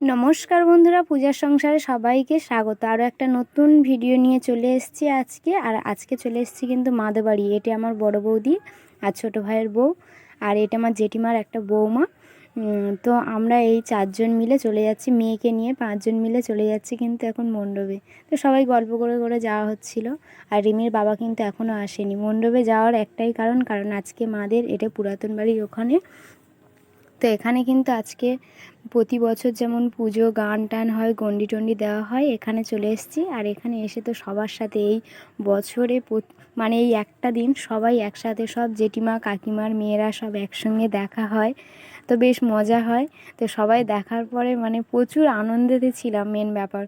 নমস্কার বন্ধুরা, পূজার সংসারে সবাইকে স্বাগত। আরও একটা নতুন ভিডিও নিয়ে চলে এসেছি আজকে। আর আজকে চলে এসেছি কিন্তু মাদেবাড়ি। এটি আমার বড় বৌদি আর ছোটো ভাইয়ের বউ। আর এটা আমার জেঠিমার একটা বৌমা। তো আমরা এই চারজন মিলে চলে যাচ্ছি। মেয়েকে নিয়ে পাঁচজন মিলে চলে যাচ্ছি কিন্তু এখন মণ্ডপে। তো সবাই গল্প করে করে যাওয়া হচ্ছিল। আর রিমির বাবা কিন্তু এখনও আসেনি। মণ্ডপে যাওয়ার একটাই কারণ কারণ আজকে মাদের এটা পুরাতন বাড়ির ওখানে তো এখানে কিন্তু আজকে প্রতি বছর যেমন পুজো গান টান হয় গন্ডি টন্ডি দেওয়া হয়, এখানে চলে এসেছি। আর এখানে এসে তো সবার সাথে এই বছরে মানে এই একটা দিন সবাই একসাথে সব জেঠিমা, কাকিমার মেয়েরা সব একসঙ্গে দেখা হয়। তো বেশ মজা হয়। তো সবাই দেখার পরে মানে প্রচুর আনন্দেতে ছিলাম মেন ব্যাপার।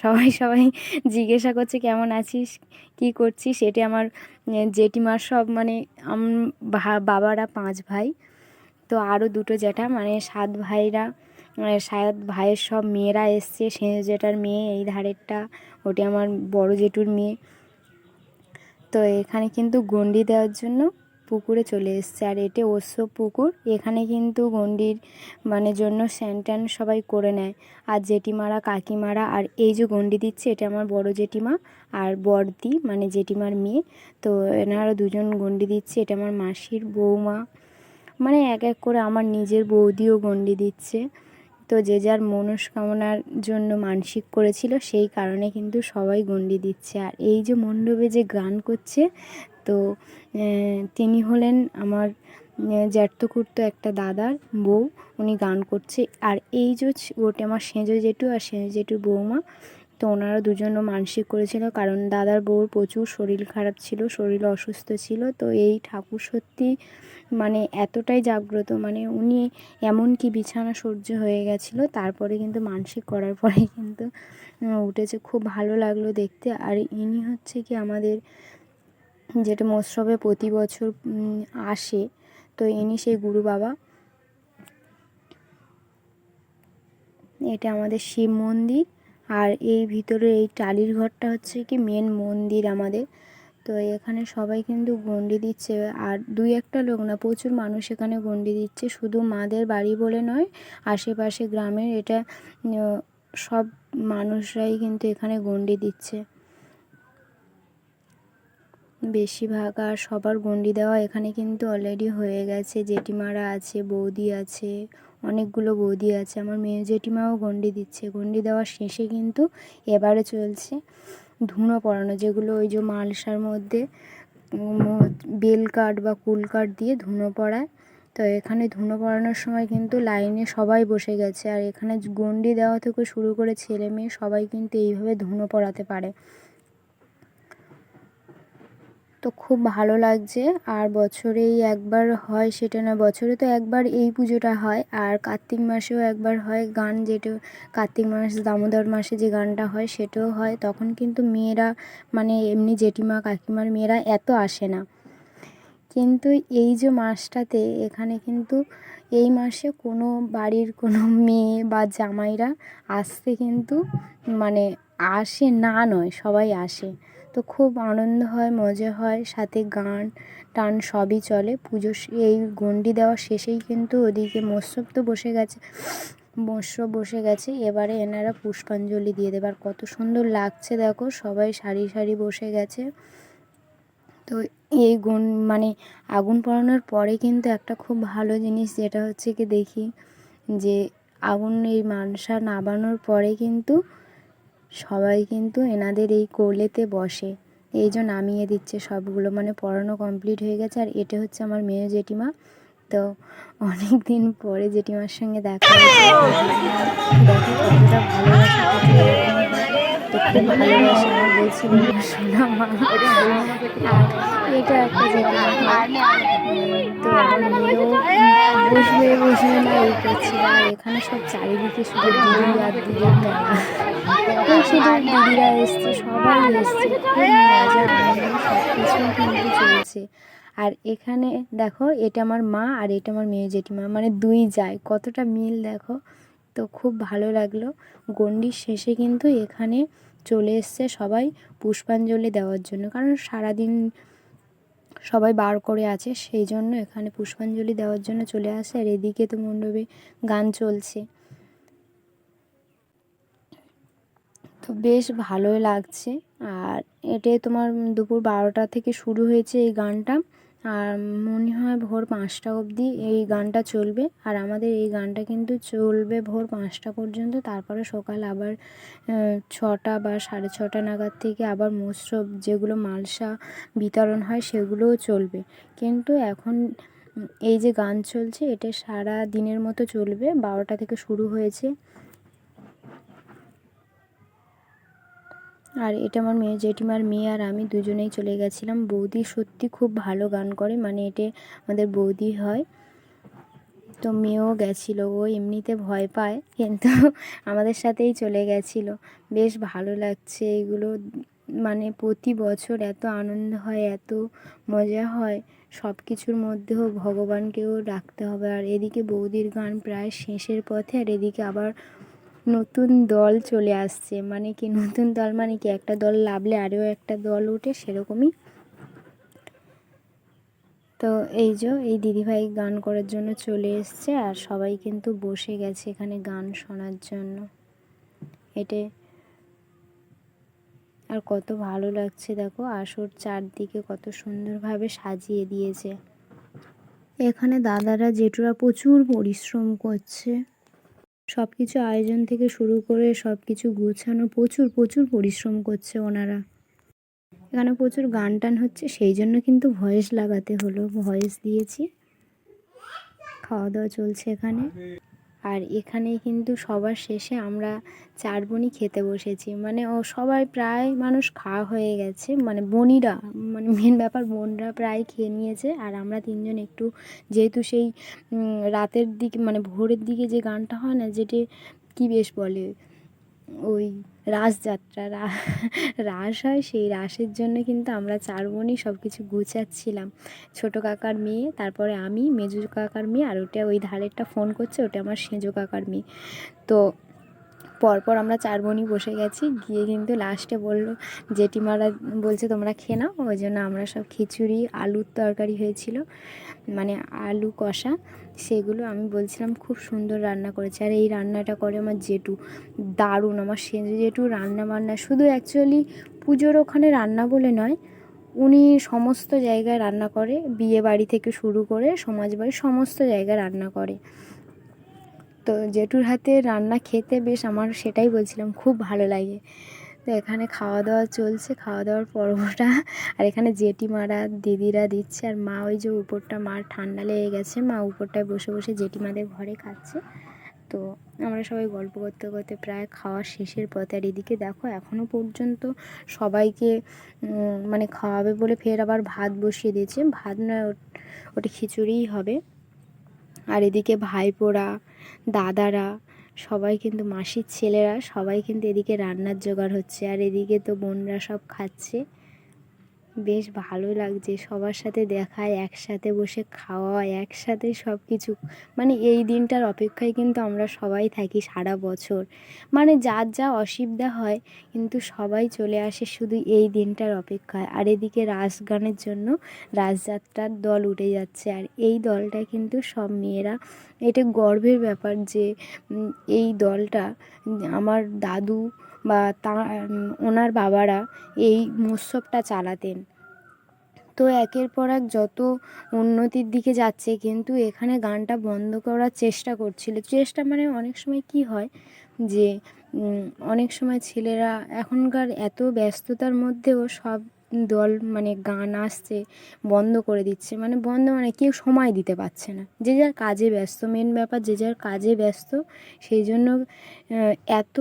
সবাই সবাই জিজ্ঞাসা করছে, কেমন আছিস? কি করছিস? সেটা আমার জেঠিমার সব মানে বাবারা পাঁচ ভাই। তো আরও দুটো জ্যাঠা মানে সাত ভাইরা মানে সাত ভাইয়ের সব মেয়েরা এসছে। সেঁজো জেঠার মেয়ে, এই ধারেরটা, ওটি আমার বড় জেঠুর মেয়ে। তো এখানে কিন্তু গন্ডি দেওয়ার জন্য পুকুরে চলে এসছে, আর এটি ওস্য পুকুর। এখানে কিন্তু গন্ডির মানে জন্য স্যান সবাই করে নেয়। আর জেঠিমারা, কাকিমারা, আর এই যে গন্ডি দিচ্ছে, এটা আমার বড় জেঠিমা আর বড়দি মানে জেঠিমার মেয়ে। তো এনারা দুজন গন্ডি দিচ্ছে, এটা আমার মাসির বৌমা। মানে এক এক করে আমার নিজের বৌদিও গন্ডি দিচ্ছে। তো যে যার মনস্কামনার জন্য মানসিক করেছিল, সেই কারণে কিন্তু সবাই গন্ডি দিচ্ছে। আর এই যে মণ্ডপে যে গান করছে, তো তিনি হলেন আমার জ্যাঠতুকুর্তো একটা দাদার বউ। উনি গান করছে। আর এই যে ওটা আমার সেঁজো জেঠু আর সেঁজো জেঠুর বৌমা, তো ওনারা দুজনও মানসিক করেছিল। কারণ দাদার বউর প্রচুর শরীর খারাপ ছিল, শরীর অসুস্থ ছিল। তো এই ঠাকুর সত্যি মানে এতটাই জাগ্রত মানে উনি এমন কি বিছানা সহ্য হয়ে গেছিল, তারপরে কিন্তু মানসিক করার পরে কিন্তু উঠেছে। খুব ভালো লাগল দেখতে। আর ইনি হচ্ছে কি আমাদের যেটা মৎসবে প্রতি বছর আসে, তো ইনি সেই গুরু বাবা। এটা আমাদের শিব মন্দির। আর এই ভিতরে এই টালির ঘরটা হচ্ছে কি মেন মন্দির আমাদের। তো এখানে সবাই কিন্তু গন্ডি দিচ্ছে। আর দুই একটা লোক না, প্রচুর মানুষ এখানে গন্ডি দিচ্ছে। শুধু মাদের বাড়ি বলে নয়, আশেপাশে গ্রামের এটা সব মানুষরাই কিন্তু এখানে গন্ডি দিচ্ছে। বেশিরভাগ আর সবার গন্ডি দেওয়া এখানে কিন্তু অলরেডি হয়ে গেছে। জেঠিমারা আছে, বৌদি আছে, অনেকগুলো বৌদি আছে। আমার মেয়ে জেঠিমাও গন্ডি দিচ্ছে। গন্ডি দেওয়ার শেষে কিন্তু এবারে চলছে। ধুনো পড়ানো যেগুলো ওই যে মালসার মধ্যে বেল কাঠ বা কুল কাঠ দিয়ে ধুনো পড়ায় তো এখানে ধুনো পড়ানোর সময় কিন্তু লাইনে সবাই বসে গেছে। আর এখানে গন্ডি দেওয়া থেকে শুরু করে ছেলে মেয়ে সবাই কিন্তু এইভাবে ধুনো পড়াতে পারে। তো খুব ভালো লাগছে। আর বছরেই একবার হয় সেটা না, বছরে তো একবার এই পুজোটা হয়। আর কার্তিক মাসেও একবার হয় গান যেটা, কার্তিক মাস, দামোদর মাসে যে গানটা হয় সেটাও হয়। তখন কিন্তু মেয়েরা মানে এমনি জেঠিমা, কাকিমার মেয়েরা এত আসে না। কিন্তু এই যে মাসটাতে এখানে কিন্তু এই মাসে কোনো বাড়ির কোনো মেয়ে বা জামাইরা আসতে কিন্তু মানে আসে না নয়, সবাই আসে। তো খুব আনন্দ হয়, মজা হয়, সাথে গান টান সবই চলে। পুজো এই গন্ডি দেওয়া শেষেই কিন্তু ওদিকে মৎসব তো বসে গেছে মৎসব বসে গেছে। এবারে এনারা পুষ্পাঞ্জলি দিয়ে দেবে। আর কত সুন্দর লাগছে দেখো, সবাই সারি সারি বসে গেছে। তো এই গুণ মানে আগুন পোড়ানোর পরে কিন্তু একটা খুব ভালো জিনিস যেটা হচ্ছে কি দেখি যে আগুন এই মানসা নাবানোর পরে কিন্তু সবাই কিন্তু এনাদের এই কোলেতে বসে। এই যে নামিয়ে দিচ্ছে সবগুলো মানে পড়ানো কমপ্লিট হয়ে গেছে। আর এটা হচ্ছে আমার মেয়ে জেঠিমা। তো অনেক দিন পরে জেঠিমার সঙ্গে দেখা হয়েছে। হয়। বলছিল শোনা মা। এটা একটা জেঠিমা বসবে বসবে না এখানে সব চারিদিকে শুধু দিদি আর দিদির তো শুধু দিদিরা এসছে সবাই এসছে খুব সব কিছুই কিন্তু চলছে আর এখানে দেখো, এটা আমার মা আর এটা আমার মেয়ে জেঠিমা। মানে দুই যায়। কতটা মিল দেখো। তো খুব ভালো লাগল। গণ্ডির শেষে কিন্তু এখানে চলে এসছে সবাই পুষ্পাঞ্জলি দেওয়ার জন্য। কারণ সারাদিন সবাই বার করে আছে, সেই জন্য এখানে পুষ্পাঞ্জলি দেওয়ার জন্য চলে আসে। আর এদিকে তো মণ্ডপে গান চলছে। তো বেশ ভালোই লাগছে। আর এটাই তোমার দুপুর বারোটা থেকে শুরু হয়েছে এই গানটা। আর মনে হয় ভোর পাঁচটা অবধি এই গানটা চলবে। আর আমাদের এই গানটা কিন্তু চলবে ভোর পাঁচটা পর্যন্ত। তারপরে সকাল আবার ছটা বা সাড়ে ছটা নাগাদ থেকে আবার মোসব যেগুলো মালসা বিতরণ হয় সেগুলোও চলবে। কিন্তু এখন এই যে গান চলছে, এটা সারা দিনের মতো চলবে। বারোটা থেকে শুরু হয়েছে। আর এটা আমার মেয়ে, জেঠিমার মেয়ে আর আমি দুজনেই চলে গেছিলাম। বৌদি সত্যি খুব ভালো গান করে মানে এটা আমাদের বৌদি হয়। তো মেয়েও গেছিল, ও এমনিতে ভয় পায়, কিন্তু আমাদের সাথেই চলে গেছিল। বেশ ভালো লাগছে এগুলো মানে প্রতি বছর এত আনন্দ হয়, এত মজা হয় সব কিছুর মধ্যেও ভগবানকেও রাখতে হবে। আর এদিকে বৌদির গান প্রায় শেষের পথে, আর এদিকে আবার নতুন দল চলে আসছে। মানে কি নতুন দল মানে কি একটা দল লাভলে আরও একটা দল ওঠে সেরকমই? তো এই যে, এই দিদিভাই গান করার জন্য চলে এসছে আর সবাই কিন্তু বসে গেছে এখানে গান শোনার জন্য। এটে আর কত ভালো লাগছে দেখো, আসর চারদিকে কত সুন্দরভাবে সাজিয়ে দিয়েছে। এখানে দাদারা জেঠুরা প্রচুর পরিশ্রম করছে। সব কিছু আয়োজন থেকে শুরু করে সব কিছু গুছানো প্রচুর প্রচুর পরিশ্রম করছে ওনারা। এখানে প্রচুর গান টান হচ্ছে, সেই জন্য কিন্তু ভয়েস লাগাতে হলো। ভয়েস দিয়েছি। খাওয়া দাওয়া চলছে এখানে। আর এখানে কিন্তু সবার শেষে আমরা চার বোনই খেতে বসেছি। মানে ও সবাই প্রায় মানুষ খাওয়া হয়ে গেছে। মানে বনিরা মানে মেন ব্যাপার বোনরা প্রায় খেয়ে নিয়েছে। আর আমরা তিনজন একটু যেহেতু সেই রাতের দিকে মানে ভোরের দিকে যে গানটা হয় না, যেটি কী বেশ বলে? ওই রাসযাত্রা রাস হয়, সেই রাসের জন্য কিন্তু আমরা চার বোনই সব কিছু গুছাচ্ছিলাম। ছোটো কাকার মেয়ে, তারপরে আমি, মেজু কাকার মেয়ে, আর ওটা ওই ধারেরটা ফোন করছে ওটা আমার সেজো কাকার মেয়ে। তো পরপর আমরা চার বোনই বসে গেছি। গিয়ে কিন্তু লাস্টে বলল, জেঠিমারা বলছে, তোমরা খেয়ে নাও। ওই জন্য আমরা সব খিচুড়ি, আলুর তরকারি হয়েছিল মানে আলু কষা, সেগুলো আমি বলছিলাম, খুব সুন্দর রান্না করেছে। আর এই রান্নাটা করে আমার জেঠু। দারুণ, আমার সে জেঠু রান্না বান্না শুধু অ্যাকচুয়ালি পুজোর ওখানে রান্না বলে নয়, উনি সমস্ত জায়গায় রান্না করে, বিয়ে বাড়ি থেকে শুরু করে, সমাজ বাড়ি সমস্ত জায়গায় রান্না করে। তো জেঠুর হাতে রান্না খেতে বেশ আমার সেটাই বলছিলাম, খুব ভালো লাগে। তো এখানে খাওয়া দাওয়া চলছে খাওয়া দাওয়ার পর্বটা আর এখানে জেঠিমারা, দিদিরা দিচ্ছে আর মা ওই যে উপরটা, মার ঠান্ডা লেগে গেছে, মা উপরটায় বসে বসে জেঠিমাদের ঘরে খাচ্ছে। তো আমরা সবাই গল্প করতে করতে প্রায় খাওয়ার শেষের পথে আর এদিকে দেখো এখনও পর্যন্ত সবাইকে মানে খাওয়াবে বলে ফের আবার ভাত বসিয়ে দিয়েছে। ভাত নয় ওটা খিচুড়িই হবে। আর এদিকে ভাইপোরা, দাদারা, সবাই কিন্তু মাসির ছেলেরা, সবাই কিন্তু এদিকে রান্নার জোগাড় হচ্ছে। আর এদিকে তো বোনরা সব খাচ্ছে। বেশ ভালো লাগছে। সবার সাথে দেখায় একসাথে বসে খাওয়া, একসাথে সব কিছু মানে এই দিনটার অপেক্ষায় কিন্তু আমরা সবাই থাকি সারা বছর। মানে যার যা অসুবিধা হয়, কিন্তু সবাই চলে আসে শুধু এই দিনটার অপেক্ষায়। আর এদিকে রাস গানের জন্য রাসযাত্রার দল উঠে যাচ্ছে। আর এই দলটা কিন্তু সব মেয়েরা, এটা গর্বের ব্যাপার যে এই দলটা, আমার দাদু বা তা ওনার বাবারা এই মৎসবটা চালাতেন। তো একের পর এক যত উন্নতির দিকে যাচ্ছে, কিন্তু এখানে গানটা বন্ধ করার চেষ্টা করছিল। চেষ্টা মানে অনেক সময় কি হয় যে অনেক সময় ছেলেরা এখনকার এত ব্যস্ততার মধ্যেও সব দল মানে গান আসছে, বন্ধ করে দিচ্ছে। মানে বন্ধ মানে কেউ সময় দিতে পারছে না। যে যার কাজে ব্যস্ত মেন ব্যাপার যে যার কাজে ব্যস্ত, সেই জন্য এত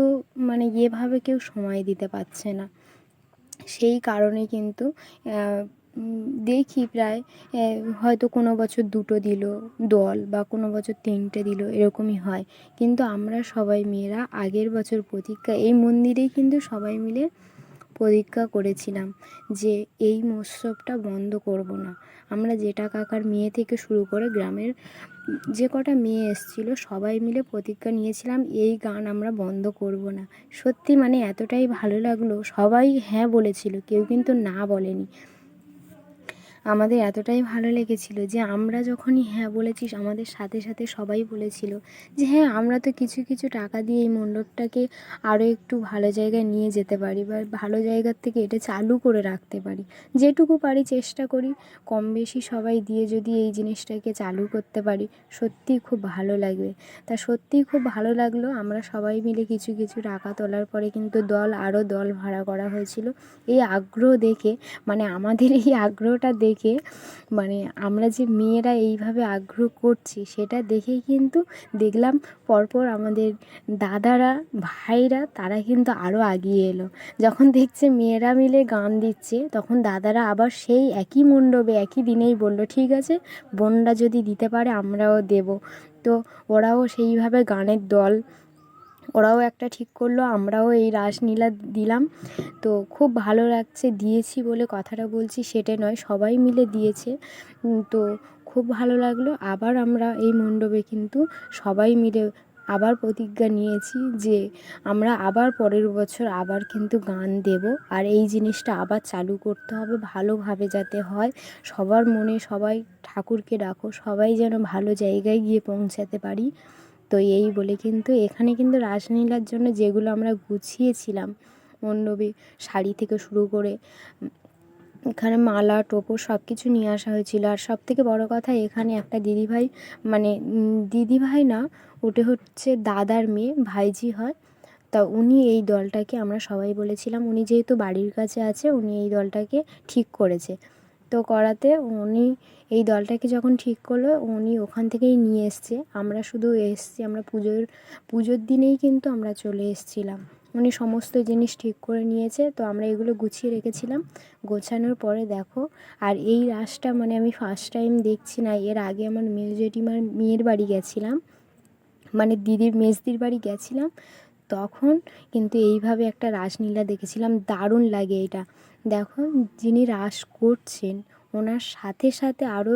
মানে ইয়েভাবে কেউ সময় দিতে পারছে না। সেই কারণে কিন্তু দেখি প্রায় হয়তো কোনো বছর দুটো দিল দল বা কোনো বছর তিনটে দিল, এরকমই হয়। কিন্তু আমরা সবাই মেয়েরা আগের বছর প্রতিজ্ঞা, এই মন্দিরেই কিন্তু সবাই মিলে প্রতিজ্ঞা করেছিলাম যে এই মৎসবটা বন্ধ করব না। আমরা জেঠা কাকার মেয়ে থেকে শুরু করে গ্রামের যে কটা মেয়ে এসেছিল, সবাই মিলে প্রতিজ্ঞা নিয়েছিলাম, এই গান আমরা বন্ধ করব না। সত্যি মানে এতটাই ভালো লাগল, সবাই হ্যাঁ বলেছিল, কেউ কিন্তু না বলেনি। আমাদের এতটাই ভালো লেগেছিল যে আমরা যখনই হ্যাঁ বলেছিস আমাদের সাথে সাথে সবাই বলেছিল যে হ্যাঁ আমরা তো কিছু কিছু টাকা দিয়ে এই মণ্ডপটাকে আরও একটু ভালো জায়গায় নিয়ে যেতে পারি বা ভালো জায়গার থেকে এটা চালু করে রাখতে পারি। যেটুকু পারি চেষ্টা করি, কম বেশি সবাই দিয়ে যদি এই জিনিসটাকে চালু করতে পারি, সত্যিই খুব ভালো লাগবে। তা সত্যিই খুব ভালো লাগল, আমরা সবাই মিলে কিছু কিছু টাকা তোলার পরে কিন্তু দল আরও দল ভাড়া করা হয়েছিল। এই আগ্রহ দেখে মানে আমাদের এই আগ্রহটা দেখে মানে আমরা যে মেয়েরা এইভাবে আগ্রহ করছি, সেটা দেখেই কিন্তু দেখলাম পরপর আমাদের দাদারা, ভাইরা, তারা কিন্তু আরও এগিয়ে এলো। যখন দেখছে মেয়েরা মিলে গান দিচ্ছে, তখন দাদারা আবার সেই একই মণ্ডপে, একই দিনেই বলল, ঠিক আছে, বোনরা যদি দিতে পারে আমরাও দেব। তো ওরাও সেইভাবে গানের দল ওরাও একটা ঠিক করল, আমরাও এই রাসলীলা দিলাম। তো খুব ভালো লাগছে, দিয়েছি বলে কথাটা বলছি, সেটা নয়, সবাই মিলে দিয়েছে। তো খুব ভালো লাগল। আবার আমরা এই মণ্ডপে কিন্তু সবাই মিলে আবার প্রতিজ্ঞা নিয়েছি যে আমরা আবার পরের বছর আবার কিন্তু গান দেব। আর এই জিনিসটা আবার চালু করতে হবে, ভালোভাবে যাতে হয়। সবার মনে সবাই ঠাকুরকে ডাকো, সবাই যেন ভালো জায়গায় গিয়ে পৌঁছাতে পারি। তো এই বলে কিন্তু এখানে কিন্তু রাসলীলার জন্য যেগুলো আমরা গুছিয়েছিলাম, মণ্ডপে, শাড়ি থেকে শুরু করে এখানে মালা টোপো সব কিছু নিয়ে আসা হয়েছিল। আর সব থেকে বড় কথা, এখানে একটা দিদিভাই মানে দিদিভাই না, ওটা হচ্ছে দাদার মেয়ে, ভাইজি হয়। তা উনি এই দলটাকে আমরা সবাই বলেছিলাম, উনি যেহেতু বাড়ির কাছে আছে, উনি এই দলটাকে ঠিক করেছে। তো করাতে উনি এই দলটাকে যখন ঠিক করল, উনি ওখান থেকেই নিয়ে এসছে। আমরা শুধু এসছি, আমরা পুজোর পুজোর দিনেই কিন্তু আমরা চলে এসছিলাম। উনি সমস্ত জিনিস ঠিক করে নিয়েছে, তো আমরা এগুলো গুছিয়ে রেখেছিলাম। গোছানোর পরে দেখো, আর এই রাসটা মানে আমি ফার্স্ট টাইম দেখছি না, এর আগে আমার মেয়ে জেঠিমার মেয়ের বাড়ি গেছিলাম। মানে দিদির, মেজদির বাড়ি গেছিলাম, তখন কিন্তু এইভাবে একটা রাসলীলা দেখেছিলাম, দারুণ লাগে এটা। দেখো, যিনি রাস করছেন, ওনার সাথে সাথে আরও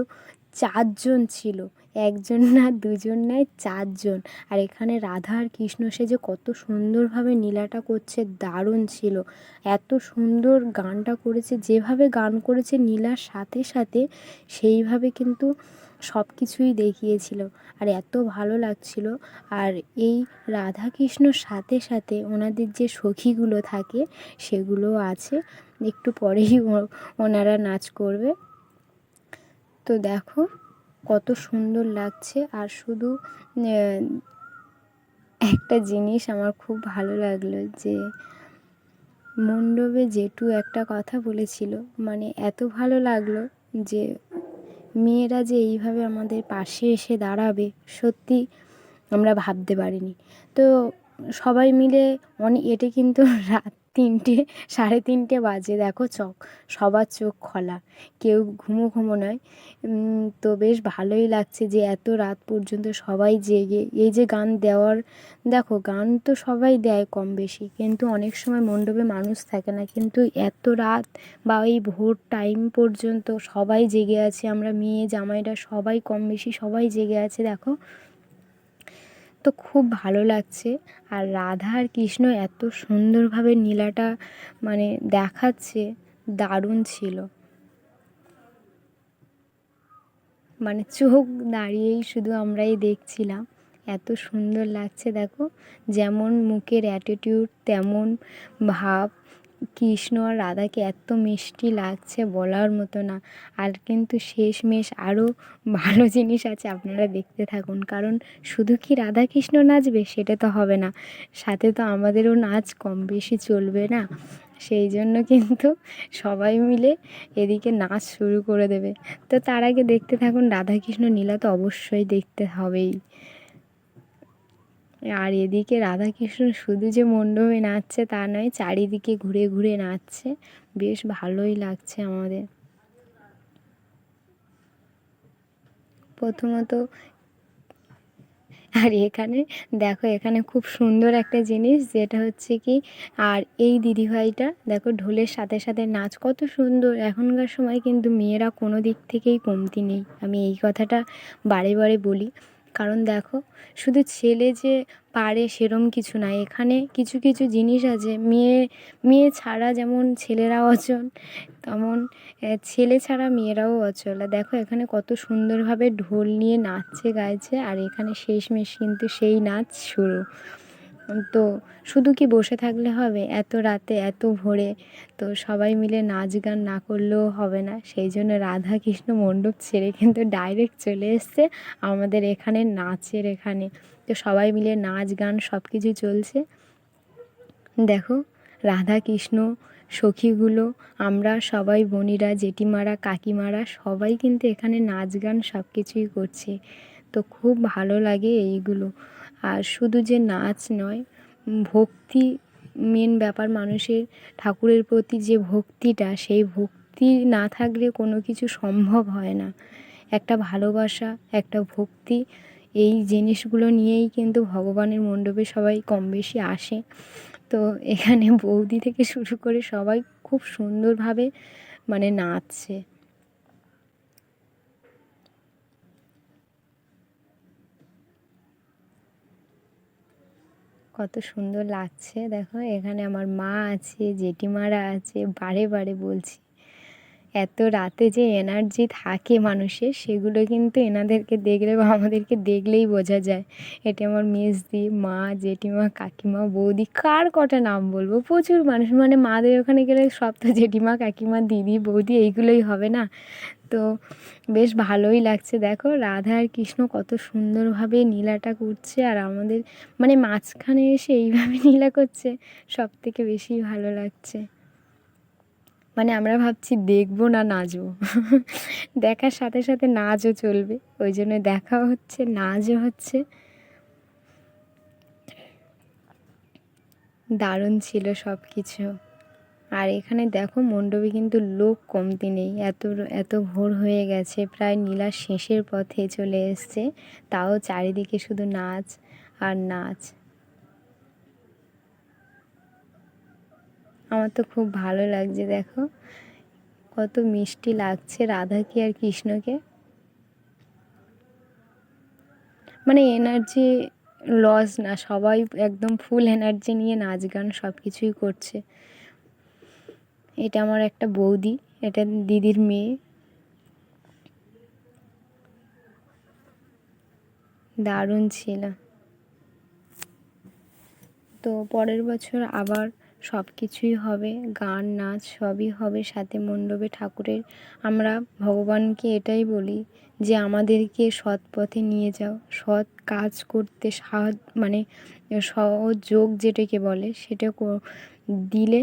চারজন ছিল। একজন না, দুজন নয়, চারজন। আর এখানে রাধা আর কৃষ্ণ, সে যে কত সুন্দরভাবে নীলাটা করছে, দারুণ ছিল। এত সুন্দর গানটা করেছে, যেভাবে গান করেছে নীলার সাথে সাথে, সেইভাবে কিন্তু সব কিছুই দেখিয়েছিল। আর এত ভালো লাগছিল। আর এই রাধা কৃষ্ণর সাথে সাথে ওনাদের যে সখীগুলো থাকে, সেগুলোও আছে। একটু পরেই ওনারা নাচ করবে। তো দেখো, কত সুন্দর লাগছে। আর শুধু একটা জিনিস আমার খুব ভালো লাগল যে, মণ্ডপে জেঠু একটা কথা বলেছিল। মানে এত ভালো লাগল যে মেয়েরা যে এইভাবে আমাদের পাশে এসে দাঁড়াবে সত্যি আমরা ভাবতে পারিনি। তো সবাই মিলে অনেক এটা কিন্তু রাত তিনটে, সাড়ে তিনটে বাজে, দেখো চোখ সবার চোখ খোলা, কেউ ঘুমো ঘুমো নয়। তো বেশ ভালোই লাগছে যে এত রাত পর্যন্ত সবাই জেগে, এই যে গান দেওয়ার, দেখো গান তো সবাই দেয় কম বেশি, কিন্তু অনেক সময় মণ্ডপে মানুষ থাকে না, কিন্তু এত রাত বা এই ভোর টাইম পর্যন্ত সবাই জেগে আছে, আমরা মেয়ে জামাইরা সবাই কম বেশি সবাই জেগে আছে, দেখো। তো খুব ভালো লাগছে। আর রাধা আর কৃষ্ণ এত সুন্দরভাবে নীলাটা মানে দেখাচ্ছে, দারুণ ছিল। মানে চোখ দাঁড়িয়েই শুধু আমরাই দেখছিলাম। এত সুন্দর লাগছে, দেখো। যেমন মুখের অ্যাটিটিউড তেমন ভাব। কৃষ্ণ আর রাধাকে এত মিষ্টি লাগছে বলার মতো না। আর কিন্তু শেষমেশ আরও ভালো জিনিস আছে, আপনারা দেখতে থাকুন। কারণ শুধু কি রাধা কৃষ্ণ নাচবে সেটা তো হবে না। সাথে তো আমাদেরও নাচ কম বেশি চলবে না। সেই জন্য কিন্তু সবাই মিলে এদিকে নাচ শুরু করে দেবে। তো তার আগে দেখতে থাকুন রাধাকৃষ্ণ নীলা তো অবশ্যই দেখতে হবেই। আর এদিকে রাধাকৃষ্ণ শুধু যে মণ্ডপে নাচছে তা নয়, চারিদিকে ঘুরে ঘুরে নাচছে। বেশ ভালোই লাগছে আমাদের। প্রথমত আর এখানে দেখো, এখানে খুব সুন্দর একটা জিনিস, যেটা হচ্ছে কি, আর এই দিদিভাইটা দেখো, ঢোলের সাথে সাথে নাচ কত সুন্দর। এখনকার সময় কিন্তু মেয়েরা কোনো দিক থেকেই কমতি নেই। আমি এই কথাটা বারে বারে বলি। কারণ দেখো, শুধু ছেলে যে পারে সেরম কিছু না এখানে কিছু কিছু জিনিস আছে, মেয়ে মেয়ে ছাড়া যেমন ছেলেরা অচল, তেমন ছেলে ছাড়া মেয়েরাও অচল। আর দেখো, এখানে কত সুন্দরভাবে ঢোল নিয়ে নাচছে, গাইছে, আর এখানে শেষমেশ কিন্তু সেই নাচ শুরু। তো শুধু কি বসে থাকলে হবে? এত রাতে, এত ভোরে তো সবাই মিলে নাচ গান না করলেও হবে না। সেই জন্য রাধা কৃষ্ণ মণ্ডপ ছেড়ে কিন্তু ডাইরেক্ট চলে এসছে আমাদের এখানে নাচের এখানে। তো সবাই মিলে নাচ গান সব কিছু চলছে। দেখো রাধা কৃষ্ণ সখীগুলো, আমরা সবাই বোনিরা, জেঠিমারা, কাকিমারা সবাই কিন্তু এখানে নাচ গান সব কিছুই করছে। তো খুব ভালো লাগে এইগুলো। আর শুধু যে নাচ নয়, ভক্তি মেন ব্যাপার মানুষের, ঠাকুরের প্রতি যে ভক্তিটা, সেই ভক্তি না থাকলে কোনো কিছু সম্ভব হয় না। একটা ভালোবাসা, একটা ভক্তি, এই জিনিসগুলো নিয়েই কিন্তু ভগবানের মণ্ডপে সবাই কম বেশি আসে। তো এখানে বৌদি থেকে শুরু করে সবাই খুব সুন্দরভাবে মানে নাচছে। কত সুন্দর লাগছে। দেখো, এখানে আমার মা আছে, জেঠিমারা আছে, বারে বারে বলছি। এত রাতে যে এনার্জি থাকে মানুষের, সেগুলো কিন্তু এনাদেরকে দেখলে বা আমাদেরকে দেখলেই বোঝা যায়। এটা আমার মেজদি, মা, জেঠিমা, কাকিমা, বৌদি, কার কটা নাম বলব? প্রচুর মানুষ। মানে মাদের ওখানে গেলে সব তো জেঠিমা, কাকিমা, দিদি, বৌদি, এইগুলোই হবে না? তো বেশ ভালোই লাগছে। দেখো রাধা আর কৃষ্ণ কত সুন্দরভাবে নীলাটা করছে আর আমাদের মানে মাঝখানে এসে এইভাবে নীলা করছে সব থেকে বেশি ভালো লাগছে। মানে আমরা ভাবছি দেখব না নাচবো। দেখার সাথে সাথে নাচও চলবে, ওই জন্য দেখাও হচ্ছে, নাচও হচ্ছে। দারুণ ছিল সব কিছু আর এখানে দেখো মণ্ডপে কিন্তু লোক কমতি নেই। এত এত ভোর হয়ে গেছে, প্রায় নীলা শেষের পথে চলে এসছে। তাও চারিদিকে শুধু নাচ আর নাচ। আমার তো খুব ভালো লাগছে, দেখো। কত মিষ্টি লাগছে রাধাকে আর কৃষ্ণকে। মানে এনার্জি লস না, সবাই একদম ফুল এনার্জি নিয়ে নাচ গান সব কিছুই করছে। এটা আমার একটা বৌদি, এটা দিদির মেয়ে। দারুণ ছিল। তো পরের বছর আবার সব কিছুই হবে, গান, নাচ সবই হবে সাথে মণ্ডপে ঠাকুরের। আমরা ভগবানকে এটাই বলি যে আমাদেরকে সৎ পথে নিয়ে যাও, সৎ কাজ করতে সাহায্য মানে সহযোগ যেটাকে বলে সেটা দিলে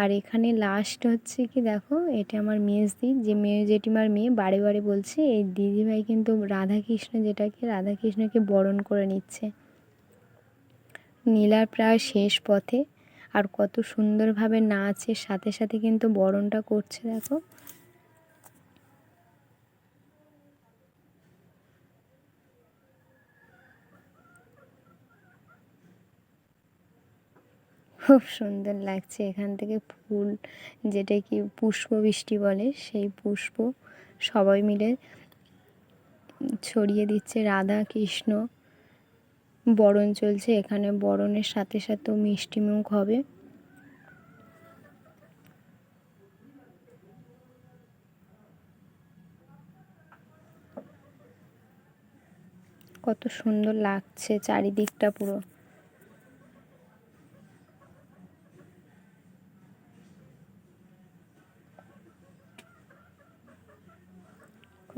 আর এখানে লাস্ট হচ্ছে কি দেখো, এটা আমার মেজদি যে মেয়ে জেঠিমার মেয়ে, বারে বারে বলছে, এই দিদিভাই কিন্তু রাধাকৃষ্ণ যেটাকে, রাধাকৃষ্ণকে বরণ করে নিচ্ছে। নীলার প্রায় শেষ পথে, আর কত সুন্দরভাবে নাচের সাথে সাথে কিন্তু বরণটা করছে, দেখো। খুব সুন্দর লাগছে। এখান থেকে ফুল, যেটা কি পুষ্প বৃষ্টি বলে, সেই পুষ্প সবাই মিলে ছড়িয়ে দিচ্ছে। রাধা, কৃষ্ণ, বরণ চলছে। এখানে বরণের সাথে সাথেও মিষ্টিমুখ হবে। কত সুন্দর লাগছে চারিদিকটা পুরো।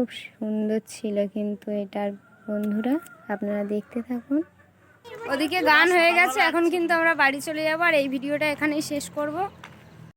খুব সুন্দর ছিল কিন্তু এটার বন্ধুরা, আপনারা দেখতে থাকুন। ওদিকে গান হয়ে গেছে, এখন কিন্তু আমরা বাড়ি চলে যাব আর এই ভিডিওটা এখানেই শেষ করব।